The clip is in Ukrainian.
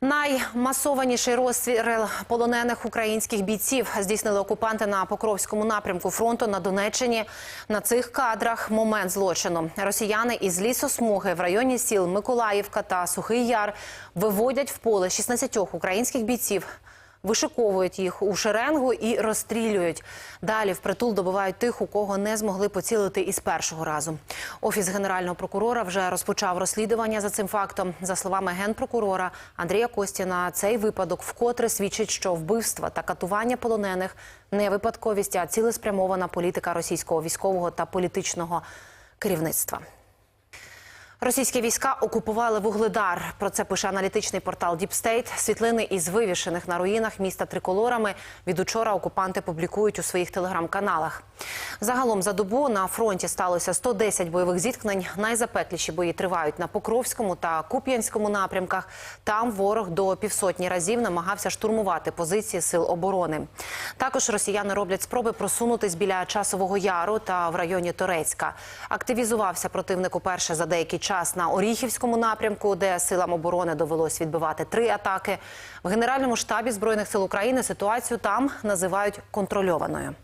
Наймасованіший розстріл полонених українських бійців здійснили окупанти на Покровському напрямку фронту на Донеччині. На цих кадрах момент злочину. Росіяни із лісосмуги в районі сіл Миколаївка та Сухий Яр виводять в поле 16 українських бійців. Вишиковують їх у шеренгу і розстрілюють. Далі впритул добивають тих, у кого не змогли поцілити із першого разу. Офіс генерального прокурора вже розпочав розслідування за цим фактом. За словами генпрокурора Андрія Костіна, цей випадок вкотре свідчить, що вбивства та катування полонених не випадковість, а цілеспрямована політика російського військового та політичного керівництва. Російські війська окупували вугледар. Про це пише аналітичний портал Діпстейт. Світлини із вивішених на руїнах міста триколорами від учора окупанти публікують у своїх телеграм-каналах. Загалом за добу на фронті сталося 110 бойових зіткнень. Найзапекліші бої тривають на Покровському та Куп'янському напрямках. Там ворог до півсотні разів намагався штурмувати позиції сил оборони. Також росіяни роблять спроби просунутись біля часового яру та в районі Торецька. Активізувався противник уперше за деякий час на Оріхівському напрямку, де силам оборони довелось відбивати три атаки. В Генеральному штабі збройних сил України ситуацію там називають контрольованою.